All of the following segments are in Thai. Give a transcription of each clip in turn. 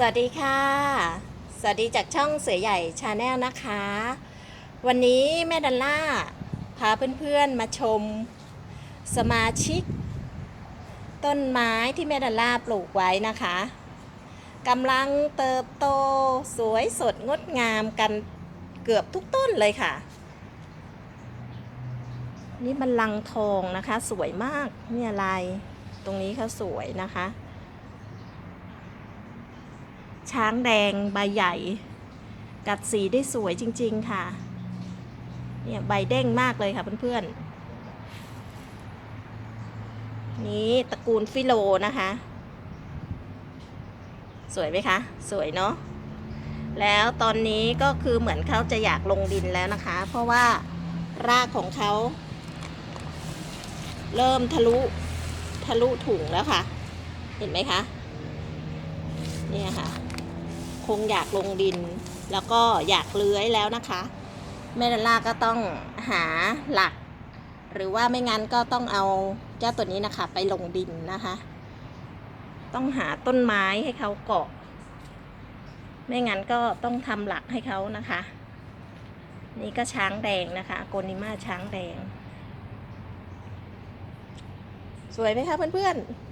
สวัสดีค่ะ สวัสดีจากช่องเสือใหญ่ชาแนลนะคะ วันนี้แม่ดัลล่า พาเพื่อนๆมาชม สมาชิก ต้นไม้ที่แม่ดัลล่าปลูกไว้นะคะกำลังเติบโตสวยสดงดงามกันเกือบทุกต้นเลยค่ะ นี่มันลังทองนะคะ สวยมากนี่อะไร ตรงนี้เขาสวยนะคะ ช้างแดงใบใหญ่ กัดสีได้สวยจริง ๆ ค่ะ เนี่ยใบเด้งมากเลยค่ะเพื่อนๆ นี่ตระกูลฟิโลนะคะ สวยไหมคะ สวยเนาะ แล้วตอนนี้ก็คือเหมือนเขาจะอยากลงดินแล้วนะคะ เพราะว่ารากของเขาเริ่มทะลุทะลุถุงแล้วค่ะ เห็นไหมคะ เนี่ยค่ะ คงอยากลงดิน แล้วก็อยากเลื้อยแล้วนะคะแม่ดาล่าก็ต้องหาหลัก หรือว่าไม่งั้นก็ต้องเอาเจ้าตัวนี้นะคะ ไปลงดินนะคะ ต้องหาต้นไม้ให้เขาเกาะ ไม่งั้นก็ต้องทำหลักให้เขานะคะ นี่ก็ช้างแดงนะคะโกนิมาช้างแดง สวยไหมคะเพื่อนๆ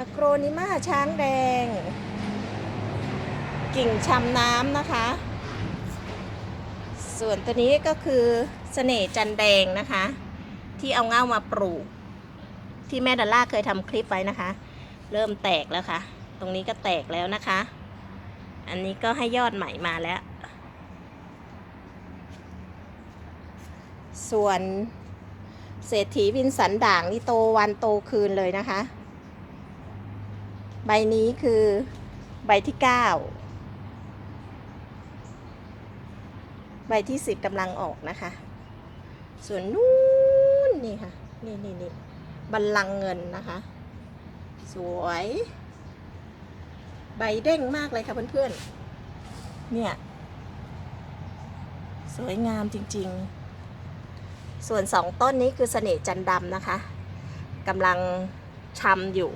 อะโกรนิมาช้างแดง กิ่งชำน้ำนะคะ ส่วนตัวนี้ก็คือเสน่ห์จันแดงนะคะ ที่เอาเง่ามาปลูก ที่แม่ดอลล่าเคยทำคลิปไว้นะคะ เริ่มแตกแล้วค่ะ ตรงนี้ก็แตกแล้วนะคะ อันนี้ก็ให้ยอดใหม่มาแล้ว ส่วนเศรษฐีวินสันด่างนี่โตวันโตคืนเลยนะคะ ใบนี้คือใบที่เก้าใบที่สิบกำลังออกนะคะ ส่วนนู้นนี่ค่ะ นี่นี่นี่บัลลังก์เงินนะคะ สวย ใบเด้งมากเลยค่ะเพื่อนๆ เนี่ย สวยงามจริงๆ ส่วนสองต้นนี้คือเสน่ห์จันดำนะคะกำลังชำอยู่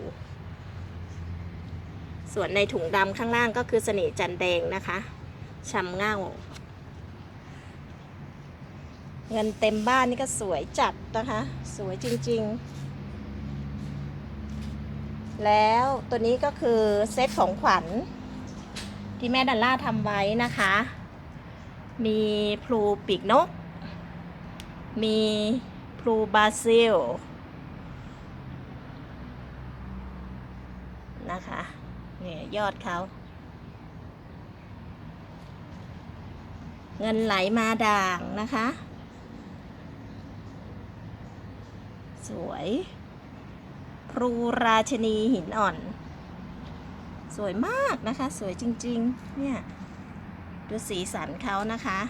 ส่วนในถุงดำข้างล่างก็คือเสน่ห์จันแดงนะคะชำเง่า เงินเต็มบ้านนี่ก็สวยจัดนะคะ สวยจริงๆ แล้วตัวนี้ก็คือเซตของขวัญที่แม่ดัลล่าทำไว้นะคะ มีพลูปีกนก มีพลูบาซิลนะคะ เนี่ยยอดเขา เงินไหลมาด่างนะคะ สวยพลูราชนีหินอ่อน สวยมากนะคะ สวยจริง ๆ เนี่ย ดูสีสันเขานะคะ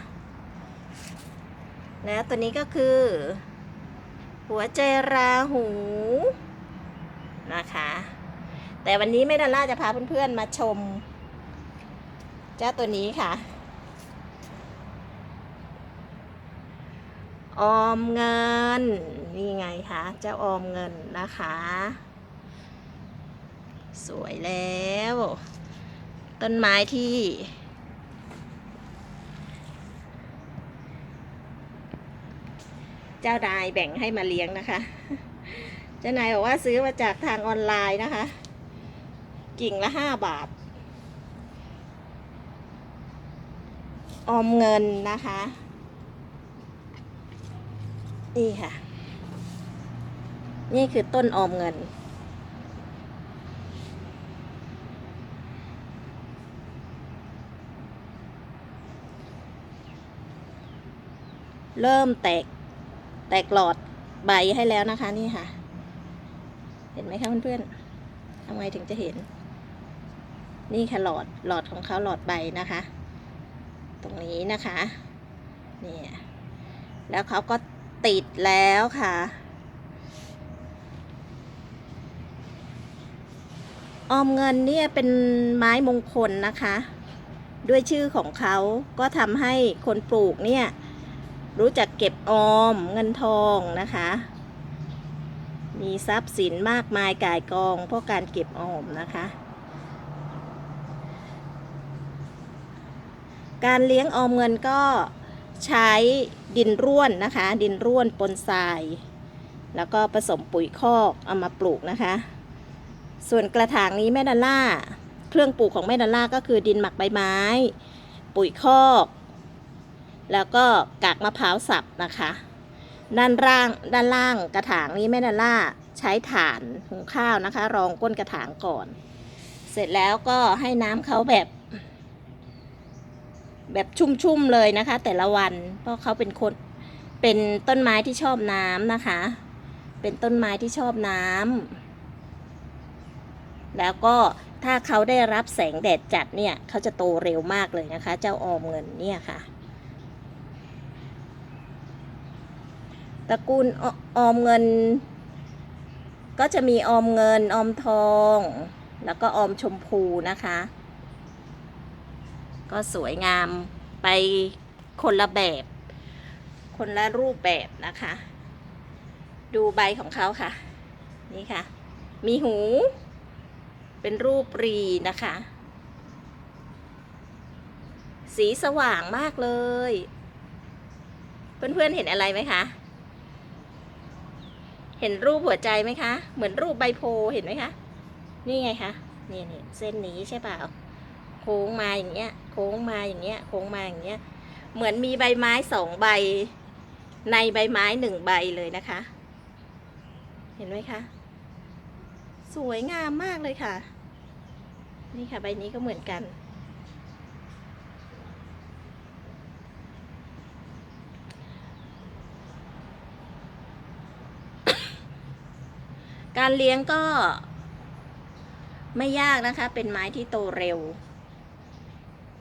แล้วตัวนี้ก็คือ หัวใจราหูนะคะ แต่วันนี้แม่ดอลล่าจะพาเพื่อนๆมาชม เจ้าตัวนี้ค่ะ ออมเงิน นี่ไงคะเจ้าออมเงินนะคะ สวยแล้ว ต้นไม้ที่เจ้านายแบ่งให้มาเลี้ยงนะคะ เจ้านายบอกว่าซื้อมาจากทางออนไลน์นะคะ กิ่งละห้าบาท ออมเงินนะคะ นี่ค่ะ นี่คือต้นออมเงิน เริ่มแตก แตกหลอดใบให้แล้วนะคะนี่ค่ะ เห็นไหมคะเพื่อนๆทำไงถึงจะเห็น นี่ค่ะหลอดหลอดของเขาหลอดใบนะคะ ตรงนี้นะคะเนี่ยแล้วเขาก็ติดแล้วค่ะออมเงินเนี่ยเป็นไม้มงคลนะคะ ด้วยชื่อของเขาก็ทำให้คนปลูกเนี่ยรู้จักเก็บออมเงินทองนะคะ มีทรัพย์สินมากมายก่ายกองเพราะการเก็บออมนะคะ การเลี้ยงออมเงินก็ใช้ดินร่วนนะคะ ดินร่วนปนทราย แล้วก็ผสมปุ๋ยคอกเอามาปลูกนะคะ ส่วนกระถางนี้แม่ดอลล่าเครื่องปลูกของแม่ดอลล่าก็คือดินหมักใบไม้ ปุ๋ยคอก แล้วก็กากมะพร้าวสับนะคะด้านล่างด้านล่างกระถางนี้แม่ดอลล่าใช้ถ่านหุงข้าวนะคะ รองก้นกระถางก่อน เสร็จแล้วก็ให้น้ำเขาแบบ แบบชุ่มๆเลยนะคะ แต่ละวัน เพราะเขาเป็นคนเป็นต้นไม้ที่ชอบน้ำนะคะ เป็นต้นไม้ที่ชอบน้ำแล้วก็ถ้าเขาได้รับแสงแดดจัดเนี่ยเขาจะโตเร็วมากเลยนะคะ เจ้าออมเงินเนี่ยค่ะตระกูลอออมเงิน ก็จะมีออมเงินออมทอง แล้วก็ออมชมพูนะคะ ก็สวยงามไปคนละแบบ คนละรูปแบบนะคะ ดูใบของเขาค่ะ นี่ค่ะ มีหู เป็นรูปรีนะคะ สีสว่างมากเลย เพื่อนๆเห็นอะไรไหมคะ เห็นรูปหัวใจไหมคะ เหมือนรูปใบโพเห็นไหมคะ นี่ไงคะ นี่นี่เส้นนี้ใช่เปล่า โค้งมาอย่างเงี้ย โค้งมาอย่างเงี้ย โค้งมาอย่างเงี้ย เหมือนมีใบไม้สองใบ ในใบไม้หนึ่งใบเลยนะคะ เห็นไหมคะ สวยงามมากเลยค่ะ นี่ค่ะใบนี้ก็เหมือนกัน การเลี้ยงก็ไม่ยากนะคะ เป็นไม้ที่โตเร็ว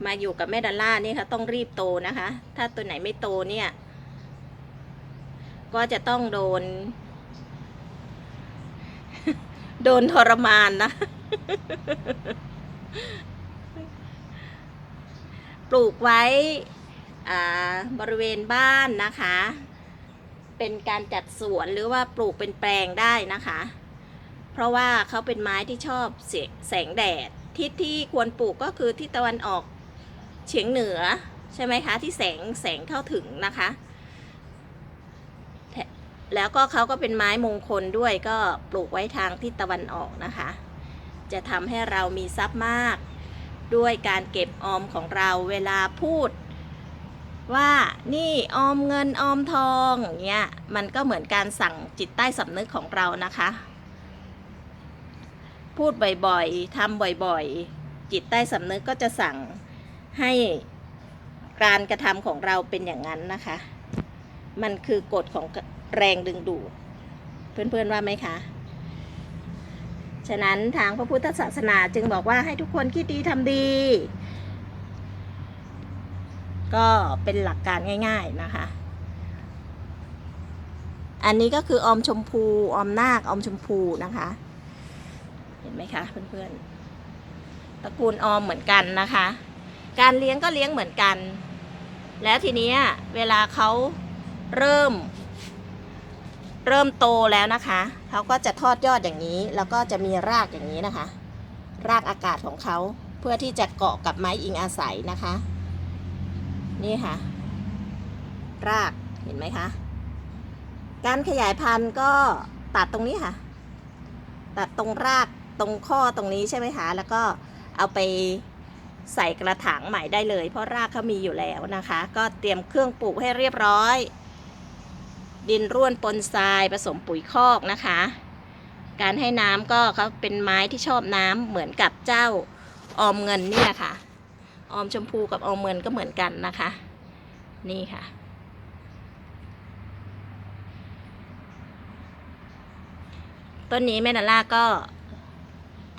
มาอยู่กับแม่ดอลล่านี่ค่ะต้องรีบโตนะคะ ถ้าตัวไหนไม่โตเนี่ย ก็จะต้องโดน โดนทรมานนะ ปลูกไว้อ่าบริเวณบ้านนะคะ เป็นการจัดสวนหรือว่าปลูกเป็นแปลงได้นะคะ เพราะว่าเขาเป็นไม้ที่ชอบแสงแดดทิศที่ควรปลูกก็คือทิศตะวันออก เฉียงเหนือใช่ไหมคะ ที่แสงแสงเข้าถึงนะคะ แล้วก็เขาก็เป็นไม้มงคลด้วยก็ปลูกไว้ทางทิศตะวันออกนะคะ จะทำให้เรามีทรัพย์มาก ด้วยการเก็บออมของเราเวลาพูด ว่านี่ออมเงินออมทองอย่างเงี้ยมันก็เหมือนการสั่งจิตใต้สำนึกของเรานะคะพูดบ่อยๆ ทำบ่อยๆ จิตใต้สำนึกก็จะสั่ง ให้การกระทำของเราเป็นอย่างนั้นนะคะ มันคือกฎของแรงดึงดูด เพื่อนๆว่าไหมคะ ฉะนั้นทางพระพุทธศาสนาจึงบอกว่าให้ทุกคนคิดดีทำดี ก็เป็นหลักการง่าย ๆนะคะ อันนี้ก็คือออมชมพูออมนาคออมชมพูนะคะ เห็นไหมคะเพื่อนๆตระกูลออมเหมือนกันนะคะ การเลี้ยงก็เลี้ยงเหมือนกัน แล้วทีนี้เวลาเขาเริ่ม เริ่มโตแล้วนะคะเขาก็จะทอดยอดอย่างนี้ แล้วก็จะมีรากอย่างนี้นะคะ รากอากาศของเขาเพื่อที่จะเกาะกับไม้อิงอาศัยนะคะ นี่ค่ะ รากเห็นไหมคะ การขยายพันธุ์ก็ตัดตรงนี้ค่ะ ตัดตรงรากตรงข้อตรงนี้ใช่ไหมคะ แล้วก็เอาไป ใส่กระถางใหม่ได้เลย เพราะรากเขามีอยู่แล้วนะคะ ก็เตรียมเครื่องปลูกให้เรียบร้อย ดินร่วนปนทรายผสมปุ๋ยคอกนะคะ การให้น้ำก็เขาเป็นไม้ที่ชอบน้ำเหมือนกับเจ้าออมเงินนี่แหละค่ะออมชมพูกับออมเงินก็เหมือนกันนะคะ นี่ค่ะต้นนี้แม่นาล่าก็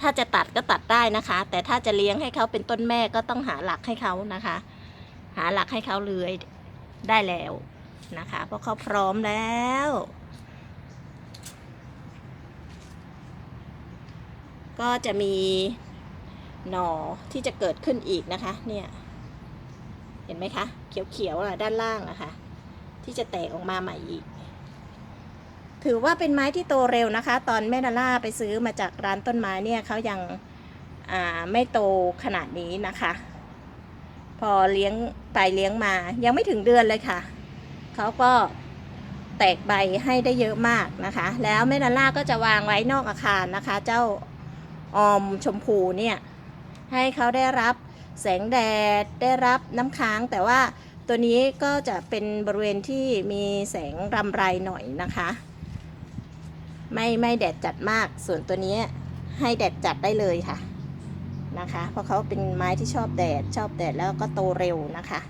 ถ้าจะตัดก็ตัดได้นะคะ แต่ถ้าจะเลี้ยงให้เขาเป็นต้นแม่ก็ต้องหาหลักให้เขานะคะ หาหลักให้เขาเลื้อยได้แล้วนะคะ เพราะเขาพร้อมแล้วก็จะมีหน่อที่จะเกิดขึ้นอีกนะคะ เนี่ย เห็นไหมคะ เขียวๆอะด้านล่างอะคะ่ะ ที่จะแตกออกมาใหม่อีก ถือว่าเป็นไม้ที่โตเร็วนะคะ ตอนแม่ดาล่าไปซื้อมาจากร้านต้นไม้เนี่ยเขายังไม่โตขนาดนี้นะคะ พอเลี้ยงไปเลี้ยงมา ยังไม่ถึงเดือนเลยค่ะ เขาก็แตกใบให้ได้เยอะมากนะคะ แล้วแม่ดาล่าก็จะวางไว้นอกอาคารนะคะ เจ้าออมชมพูเนี่ยให้เขาได้รับแสงแดดได้รับน้ำค้าง แต่ว่าตัวนี้ก็จะเป็นบริเวณที่มีแสงรำไรหน่อยนะคะ ไม่ไม่แดดจัดมาก ส่วนตัวนี้ให้แดดจัดได้เลยค่ะนะคะ เพราะเขาเป็นไม้ที่ชอบแดดชอบแดดแล้วก็โตเร็วนะคะ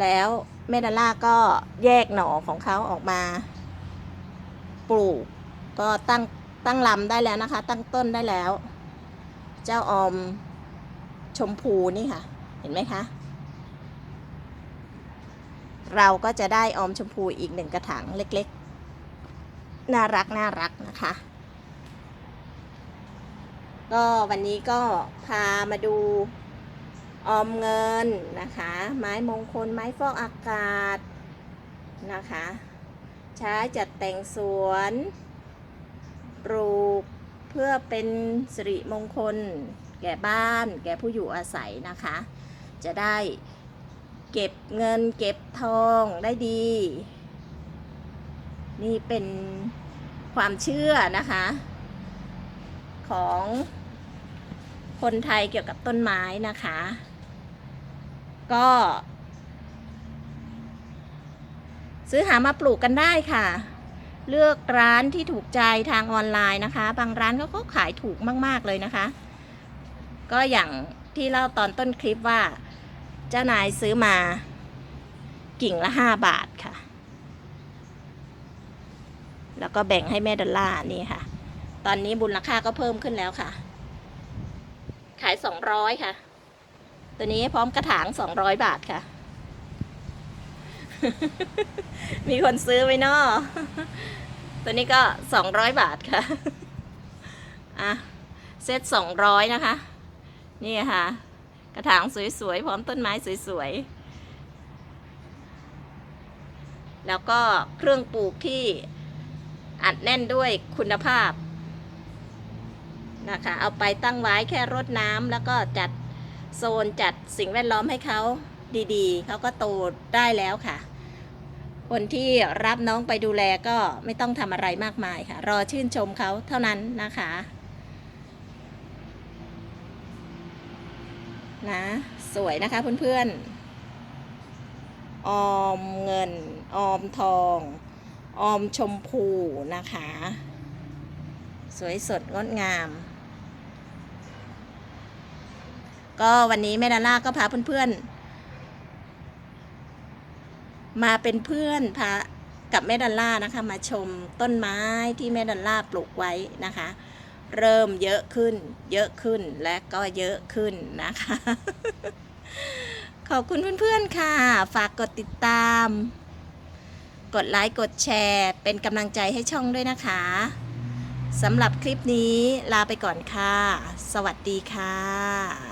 แล้วแม่ดาล่าก็แยกหน่อของเขาออกมา ปลูก ก็ตั้งตั้งลำได้แล้วนะคะ ตั้งต้นได้แล้ว เจ้าออมชมพูนี่ค่ะ เห็นไหมคะ เราก็จะได้ออมชมพูอีกหนึ่งกระถางเล็กๆ น่ารักน่ารักนะคะ ก็วันนี้ก็พามาดูออมเงินนะคะ ไม้มงคลไม้ฟอกอากาศนะคะ ใช้จัดแต่งสวนปลูกเพื่อเป็นสิริมงคล แก่บ้าน แก่ผู้อยู่อาศัยนะคะ จะได้ เก็บเงินเก็บทองได้ดี นี่เป็นความเชื่อนะคะ ของคนไทยเกี่ยวกับต้นไม้นะคะ ก็ ซื้อหามาปลูกกันได้ค่ะ เลือกร้านที่ถูกใจทางออนไลน์นะคะ บางร้านเขาก็ขายถูกมาก ๆ เลยนะคะ ก็อย่างที่เล่าตอนต้นคลิปว่า เจ้านายซื้อมากิ่งละห้าบาทค่ะ แล้วก็แบ่งให้แม่ดอลล่าร์นี่ค่ะ ตอนนี้บุญราคาก็เพิ่มขึ้นแล้วค่ะ ขายสองร้อยค่ะ ตัวนี้พร้อมกระถางสองร้อยบาทค่ะ มีคนซื้อไหมเนาะตัวนี้ก็สองร้อยบาทค่ะอะเซตสองร้อยนะคะ นี่ค่ะ กระถางสวยๆ พร้อมต้นไม้สวยๆ แล้วก็เครื่องปลูกที่อัดแน่นด้วยคุณภาพนะคะเอาไปตั้งไว้แค่รดน้ำแล้วก็จัดโซนจัดสิ่งแวดล้อมให้เขาดีๆ เขาก็โตได้แล้วค่ะ คนที่รับน้องไปดูแลก็ไม่ต้องทำอะไรมากมายค่ะ รอชื่นชมเขาเท่านั้นนะคะ นะ สวยนะคะเพื่อนๆ ออมเงิน ออมทอง ออมชมพูนะคะ สวยสดงดงาม ก็วันนี้แม่ดาล่าก็พาเพื่อนๆ มาเป็นเพื่อนพากับแม่ดอลล่านะคะ มาชมต้นไม้ที่แม่ดอลล่าปลูกไว้นะคะ เริ่มเยอะขึ้น เยอะขึ้นและก็เยอะขึ้นนะคะ ขอบคุณเพื่อนๆค่ะ ฝากกดติดตาม กดไลค์กดแชร์ เป็นกำลังใจให้ช่องด้วยนะคะสำหรับคลิปนี้ลาไปก่อนค่ะ สวัสดีค่ะ